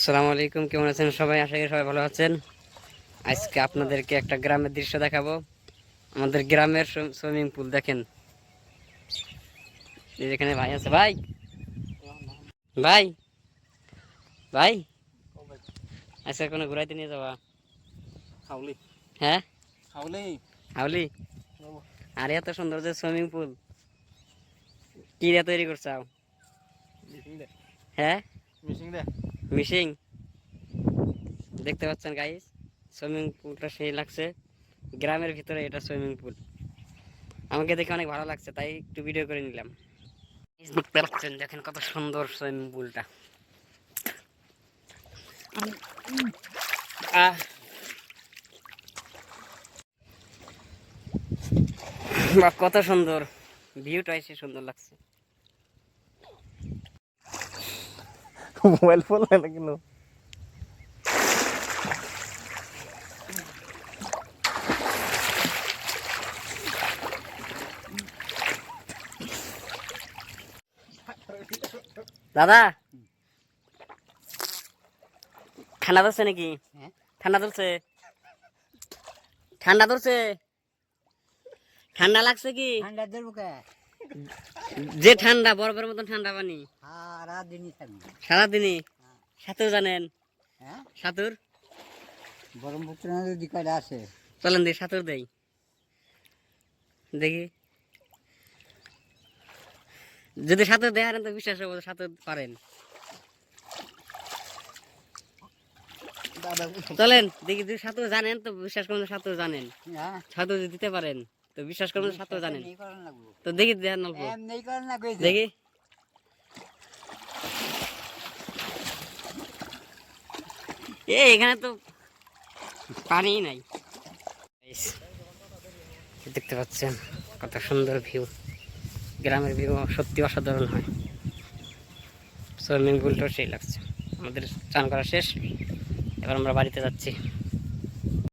আসসালামু আলাইকুম কেমন আছেন সবাই? আশা করি সবাই ভালো আছেন। আজকে আপনাদেরকে একটা গ্রামের দৃশ্য দেখাবো। আমাদের গ্রামের সুইমিং পুল দেখেন। এই যে এখানে ভাই আছে। ভাই! ভাই! ভাই! আজকে কোনো ঘুরাইতে নিয়ে যাবা? খাওলি হ্যাঁ? খাওলি হাউলি আর এত সুন্দর যে সুইমিং পুল। কি দিয়ে তৈরি করছাও? হ্যাঁ? মিশিং দে মিশিং দেখতে পাচ্ছেন গাইস সুইমিং পুলটা সেই লাগছে। গ্রামের ভিতরে এটা সুইমিং পুল আমাকে দেখে অনেক ভালো লাগছে, তাই একটু ভিডিও করে নিলাম। দেখতে পাচ্ছেন, দেখেন কত সুন্দর সুইমিং পুলটা কত সুন্দর। ভিউটা এসে সুন্দর লাগছে। মোবাইল ফোন লাগে কেন দাদা। ঠান্ডা ধরছে নাকি? হ্যাঁ? ঠান্ডা ধরছে? ঠান্ডা ধরছে? ঠান্ডা লাগছে কি? ঠান্ডা দেবো কে? যে ঠান্ডা বরফের মতন ঠান্ডা পানি। সারা সারাদিনই? সাঁতুর জানেন? হ্যাঁ। সাঁতুর ব্রহ্মপুত্র নদী কয়টা আছে? চলেন দেখি সাঁতুর দেই। দেখি। যদি সাঁতুর দেয় তো বিশ্বাস হব সাঁতুর পারেন চলেন দেখি যদি সাঁতুর জানেন তো বিশ্বাস করুন সাঁতুর জানেন। হ্যাঁ। সাঁতুর যদি দিতে পারেন। তো বিশ্বাস যে সাঁতুর জানেন। তো দেখি অল্প। দেখি। এ এখানে তো পানি নাই। দেখতে পাচ্ছেন কত সুন্দর ভিউ। গ্রামের ভিউ সত্যি অসাধারণ হয়। সুইমিং পুলটাও সেই লাগছে। আমাদের চান করা শেষ। এবার আমরা বাড়িতে যাচ্ছি।